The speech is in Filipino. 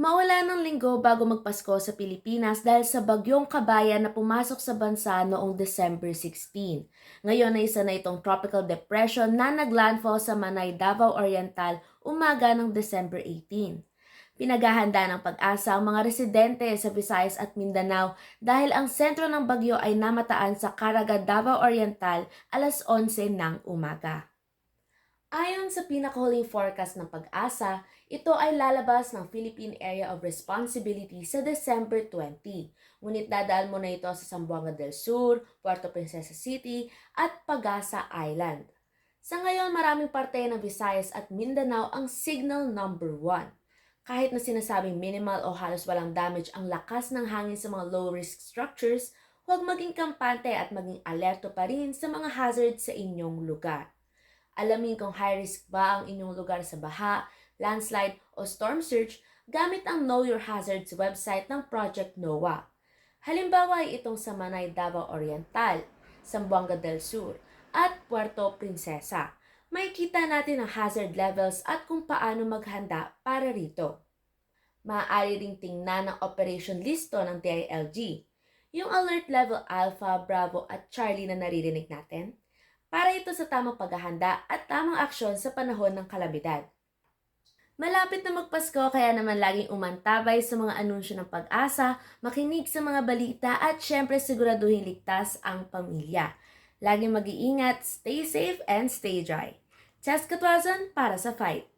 Mawala ng linggo bago magpasko sa Pilipinas dahil sa bagyong kabayan na pumasok sa bansa noong December 16. Ngayon ay isa na itong tropical depression na naglandfall sa Manay, Davao Oriental umaga ng December 18. Pinaghahanda ng pag-asa ang mga residente sa Visayas at Mindanao dahil ang sentro ng bagyo ay namataan sa Caraga, Davao Oriental alas 11 ng umaga. Ayon sa pinakahuling forecast ng pag-asa, ito ay lalabas ng Philippine Area of Responsibility sa December 20. Ngunit dadaan muna ito sa Zamboanga del Sur, Puerto Princesa City at Pagasa Island. Sa ngayon, maraming parte ng Visayas at Mindanao ang signal number 1. Kahit na sinasabing minimal o halos walang damage ang lakas ng hangin sa mga low-risk structures, huwag maging kampante at maging alerto pa rin sa mga hazards sa inyong lugar. Alamin kung high risk ba ang inyong lugar sa baha, landslide o storm surge gamit ang Know Your Hazards website ng Project NOAA. Halimbawa ay itong sa Manay, Davao Oriental, Zamboanga del Sur at Puerto Princesa. May kita natin ang hazard levels at kung paano maghanda para rito. Maaari ring tingnan ang operation listo ng DILG, yung alert level Alpha, Bravo at Charlie na naririnig natin para ito sa tamang paghahanda at tamang aksyon sa panahon ng kalamidad. Malapit na magpasko kaya naman laging umantabay sa mga anunsyo ng pag-asa, makinig sa mga balita at syempre siguraduhin ligtas ang pamilya. Laging mag-iingat, stay safe and stay dry. Chess Katwazon para sa fight!